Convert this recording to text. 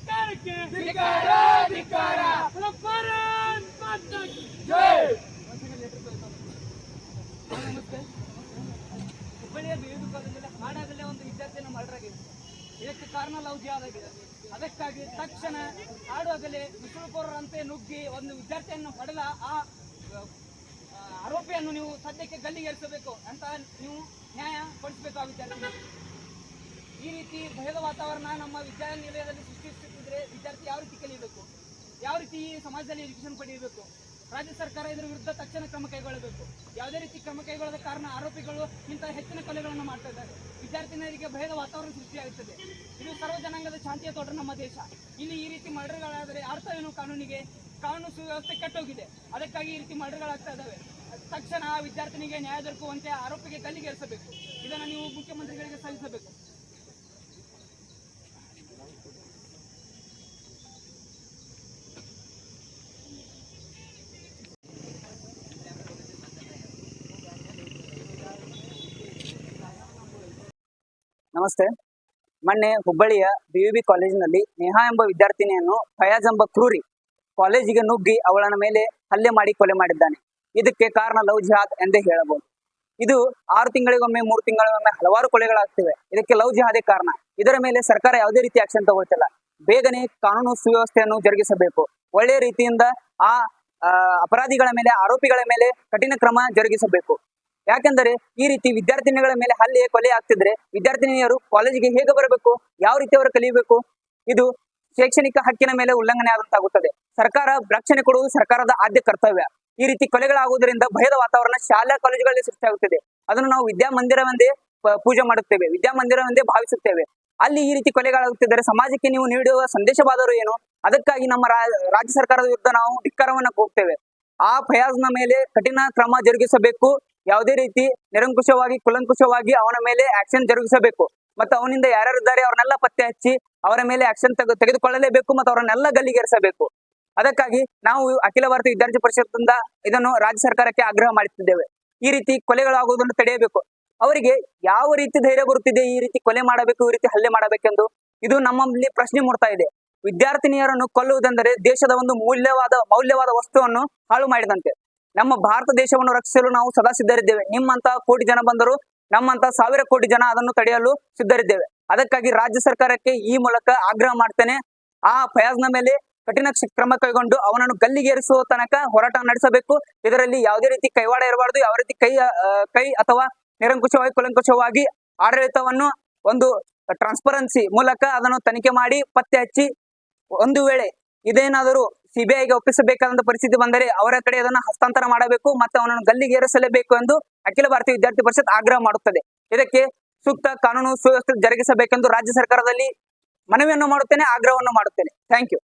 ಸರ್ಕಾರಕ್ಕೆ ಧಿಕಾರ ಧಿಕಾರ ಪ್ರಪರನ್ ಜೈ ಹುಬ್ಬಳ್ಳಿಯ ಬೇದು ಕಾಲದಲ್ಲಿ ಹಾಡಾಗಲೇ ಒಂದು ವಿದ್ಯಾರ್ಥಿಯನ್ನು ಮಾಡಲಾಗಿದೆ ಇದಕ್ಕೆ ಕಾರಣ ಲೌಜ್ಯ ಆದಾಗಿದೆ ಅದಕ್ಕಾಗಿ ತಕ್ಷಣ ಹಾಡುವಾಗಲೇ ವಿಶ್ವಪೌರರಂತೆ ನುಗ್ಗಿ ಒಂದು ವಿದ್ಯಾರ್ಥಿಯನ್ನು ಹೊಡೆದ ಆ ಆರೋಪಿಯನ್ನು ನೀವು ಸದ್ಯಕ್ಕೆ ಗಲ್ಲಿಗೇರಿಸಬೇಕು ಅಂತ ನೀವು ನ್ಯಾಯ ಪಡಿಸಬೇಕಾಗುತ್ತೆ ಈ ರೀತಿ ಭಯದ ವಾತಾವರಣ ನಮ್ಮ ವಿದ್ಯಾನಿಲಯದಲ್ಲಿ ಸೃಷ್ಟಿಸಿ ಸೃಷ್ಟಿಸುತ್ತಿದ್ರೆ ವಿದ್ಯಾರ್ಥಿ ಯಾವ ರೀತಿ ಕಲಿಯಬೇಕು ಯಾವ ರೀತಿ ಸಮಾಜದಲ್ಲಿ ಎಜುಕೇಶನ್ ಪಡೆಯಬೇಕು? ರಾಜ್ಯ ಸರ್ಕಾರ ಇದರ ವಿರುದ್ಧ ತಕ್ಷಣ ಕ್ರಮ ಕೈಗೊಳ್ಳಬೇಕು. ಯಾವುದೇ ರೀತಿ ಕ್ರಮ ಕೈಗೊಳ್ಳದ ಕಾರಣ ಆರೋಪಿಗಳು ಇಂತಹ ಹೆಚ್ಚಿನ ಕೊಲೆಗಳನ್ನು ಮಾಡ್ತಾ ಇದ್ದಾರೆ. ವಿದ್ಯಾರ್ಥಿನಿಯರಿಗೆ ಭಯದ ವಾತಾವರಣ ಸೃಷ್ಟಿಯಾಗುತ್ತದೆ. ಇದು ಸರ್ವ ಜನಾಂಗದ ಶಾಂತಿಯ ತೋಟ ನಮ್ಮ ದೇಶ. ಇಲ್ಲಿ ಈ ರೀತಿ ಮರ್ಡರ್ಗಳಾದರೆ ಅರ್ಥವೇನು ಕಾನೂನಿಗೆ? ಕಾನೂನು ಸುವ್ಯವಸ್ಥೆ ಕೆಟ್ಟೋಗಿದೆ. ಅದಕ್ಕಾಗಿ ಈ ರೀತಿ ಮರ್ಡರ್ಗಳಾಗ್ತಾ ಇದ್ದಾವೆ. ತಕ್ಷಣ ವಿದ್ಯಾರ್ಥಿನಿಗೆ ನ್ಯಾಯ ದೊರಕುವಂತೆ ಆರೋಪಿಗೆ ಗಲ್ಲಿಗೇರಿಸಬೇಕು ಇದನ್ನು ನೀವು ಮುಖ್ಯಮಂತ್ರಿಗಳಿಗೆ ಸಲ್ಲಿಸಬೇಕು. ನಮಸ್ತೆ. ಮೊನ್ನೆ ಹುಬ್ಬಳ್ಳಿಯ ಬಿ ವಿ ಕಾಲೇಜಿನಲ್ಲಿ ನೇಹಾ ಎಂಬ ವಿದ್ಯಾರ್ಥಿನಿಯನ್ನು ಫಯಾಜ್ ಎಂಬ ಕ್ರೂರಿ ಕಾಲೇಜಿಗೆ ನುಗ್ಗಿ ಅವಳನ ಮೇಲೆ ಹಲ್ಲೆ ಮಾಡಿ ಕೊಲೆ ಮಾಡಿದ್ದಾನೆ. ಇದಕ್ಕೆ ಕಾರಣ ಲವ್ ಜಿಹಾದ್ ಎಂದೇ ಹೇಳಬಹುದು. ಇದು ಆರು ತಿಂಗಳಿಗೊಮ್ಮೆ ಮೂರು ತಿಂಗಳಿಗೊಮ್ಮೆ ಹಲವಾರು ಕೊಲೆಗಳಾಗ್ತಿವೆ. ಇದಕ್ಕೆ ಲವ್ ಜಿಹಾದೇ ಕಾರಣ. ಇದರ ಮೇಲೆ ಸರ್ಕಾರ ಯಾವುದೇ ರೀತಿ ಆಕ್ಷನ್ ತಗೊಳ್ತಿಲ್ಲ. ಬೇಗನೆ ಕಾನೂನು ಸುವ್ಯವಸ್ಥೆಯನ್ನು ಜರುಗಿಸಬೇಕು. ಒಳ್ಳೆಯ ರೀತಿಯಿಂದ ಆ, ಅಪರಾಧಿಗಳ ಮೇಲೆ ಆರೋಪಿಗಳ ಮೇಲೆ ಕಠಿಣ ಕ್ರಮ ಜರುಗಿಸಬೇಕು. ಯಾಕೆಂದರೆ ಈ ರೀತಿ ವಿದ್ಯಾರ್ಥಿನಿಗಳ ಮೇಲೆ ಹಲ್ಲೆ ಕೊಲೆ ಆಗ್ತಿದ್ರೆ ವಿದ್ಯಾರ್ಥಿನಿಯರು ಕಾಲೇಜಿಗೆ ಹೇಗೆ ಬರಬೇಕು? ಯಾವ ರೀತಿ ಅವರು ಕಲಿಯಬೇಕು? ಇದು ಶೈಕ್ಷಣಿಕ ಹಕ್ಕಿನ ಮೇಲೆ ಉಲ್ಲಂಘನೆ ಆದಂತಾಗುತ್ತದೆ. ಸರ್ಕಾರ ರಕ್ಷಣೆ ಕೊಡುವುದು ಸರ್ಕಾರದ ಆದ್ಯ ಕರ್ತವ್ಯ. ಈ ರೀತಿ ಕೊಲೆಗಳಾಗುವುದರಿಂದ ಭಯದ ವಾತಾವರಣ ಶಾಲಾ ಕಾಲೇಜುಗಳಲ್ಲಿ ಸೃಷ್ಟಿಯಾಗುತ್ತದೆ. ಅದನ್ನು ನಾವು ವಿದ್ಯಾಮಂದಿರವೆಂದೇ ಪೂಜೆ ಮಾಡುತ್ತೇವೆ. ವಿದ್ಯಾಮಂದಿರವೆಂದೇ ಭಾವಿಸುತ್ತೇವೆ. ಅಲ್ಲಿ ಈ ರೀತಿ ಕೊಲೆಗಳಾಗುತ್ತಿದ್ದರೆ ಸಮಾಜಕ್ಕೆ ನೀವು ನೀಡುವ ಸಂದೇಶವಾದರೂ ಏನು? ಅದಕ್ಕಾಗಿ ನಮ್ಮ ರಾಜ್ಯ ಸರ್ಕಾರದ ವಿರುದ್ಧ ನಾವು ಧಿಕ್ಕಾರವನ್ನು ಕೂಗ್ತೇವೆ. ಆ ಫಯಾಜ್ನ ಮೇಲೆ ಕಠಿಣ ಕ್ರಮ ಜರುಗಿಸಬೇಕು. ಯಾವುದೇ ರೀತಿ ನಿರಂಕುಶವಾಗಿ, ಕುಲಂಕುಶವಾಗಿ ಅವನ ಮೇಲೆ ಆಕ್ಷನ್ ಜರುಗಿಸಬೇಕು. ಮತ್ತು ಅವನಿಂದ ಯಾರ್ಯಾರಿದ್ದಾರೆ ಅವ್ರನ್ನೆಲ್ಲ ಪತ್ತೆ ಹಚ್ಚಿ ಅವರ ಮೇಲೆ ಆಕ್ಷನ್ ತೆಗೆ ತೆಗೆದುಕೊಳ್ಳಲೇಬೇಕು ಮತ್ತು ಅವರನ್ನೆಲ್ಲ ಗಲ್ಲಿಗೇರಿಸಬೇಕು. ಅದಕ್ಕಾಗಿ ನಾವು ಅಖಿಲ ಭಾರತ ವಿದ್ಯಾರ್ಥಿ ಪರಿಷತ್ತಿಂದ ಇದನ್ನು ರಾಜ್ಯ ಸರ್ಕಾರಕ್ಕೆ ಆಗ್ರಹ ಮಾಡುತ್ತಿದ್ದೇವೆ. ಈ ರೀತಿ ಕೊಲೆಗಳಾಗುವುದನ್ನು ತಡೆಯಬೇಕು. ಅವರಿಗೆ ಯಾವ ರೀತಿ ಧೈರ್ಯ ಬರುತ್ತಿದೆ ಈ ರೀತಿ ಕೊಲೆ ಮಾಡಬೇಕು, ಈ ರೀತಿ ಹಲ್ಲೆ ಮಾಡಬೇಕೆಂದು ಇದು ನಮ್ಮಲ್ಲಿ ಪ್ರಶ್ನೆ ಮೂಡ್ತಾ ಇದೆ. ವಿದ್ಯಾರ್ಥಿನಿಯರನ್ನು ಕೊಲ್ಲುವುದೆಂದರೆ ದೇಶದ ಒಂದು ಮೌಲ್ಯವಾದ ಮೌಲ್ಯವಾದ ವಸ್ತುವನ್ನು ಹಾಳು ಮಾಡಿದಂತೆ. ನಮ್ಮ ಭಾರತ ದೇಶವನ್ನು ರಕ್ಷಿಸಲು ನಾವು ಸದಾ ಸಿದ್ಧರಿದ್ದೇವೆ. ನಿಮ್ಮಂತ ಕೋಟಿ ಜನ ಬಂದರು, ನಮ್ಮಂತ ಸಾವಿರ ಕೋಟಿ ಜನ ಅದನ್ನು ತಡೆಯಲು ಸಿದ್ಧರಿದ್ದೇವೆ. ಅದಕ್ಕಾಗಿ ರಾಜ್ಯ ಸರ್ಕಾರಕ್ಕೆ ಈ ಮೂಲಕ ಆಗ್ರಹ ಮಾಡ್ತೇನೆ. ಆ ಫಯಾಜ್ನ ಮೇಲೆ ಕಠಿಣ ಕ್ರಮ ಕೈಗೊಂಡು ಅವನನ್ನು ಗಲ್ಲಿಗೇರಿಸುವ ತನಕ ಹೋರಾಟ ನಡೆಸಬೇಕು. ಇದರಲ್ಲಿ ಯಾವುದೇ ರೀತಿ ಕೈವಾಡ ಇರಬಾರದು. ಯಾವ ರೀತಿ ಕೈ ಕೈ ಅಥವಾ ನಿರಂಕುಶವಾಗಿ, ಕುಲಂಕುಶವಾಗಿ ಆಡಳಿತವನ್ನು ಒಂದು ಟ್ರಾನ್ಸ್ಪರೆನ್ಸಿ ಮೂಲಕ ಅದನ್ನು ತನಿಖೆ ಮಾಡಿ ಪತ್ತೆ ಹಚ್ಚಿ ಒಂದು ವೇಳೆ ಇದೇನಾದರೂ ಸಿಬಿಐಗೆ ಒಪ್ಪಿಸಬೇಕಾದಂತ ಪರಿಸ್ಥಿತಿ ಬಂದರೆ ಅವರ ಕಡೆ ಅದನ್ನು ಹಸ್ತಾಂತರ ಮಾಡಬೇಕು ಮತ್ತು ಅವನನ್ನು ಗಲ್ಲಿಗೇರಿಸಲೇಬೇಕು ಎಂದು ಅಖಿಲ ಭಾರತೀಯ ವಿದ್ಯಾರ್ಥಿ ಪರಿಷತ್ ಆಗ್ರಹ ಮಾಡುತ್ತದೆ. ಇದಕ್ಕೆ ಸೂಕ್ತ ಕಾನೂನು ಸುವ್ಯವಸ್ಥೆ ಜರುಗಿಸಬೇಕೆಂದು ರಾಜ್ಯ ಸರ್ಕಾರದಲ್ಲಿ ಮನವಿಯನ್ನು ಮಾಡುತ್ತೇನೆ, ಆಗ್ರಹವನ್ನು ಮಾಡುತ್ತೇನೆ. Thank you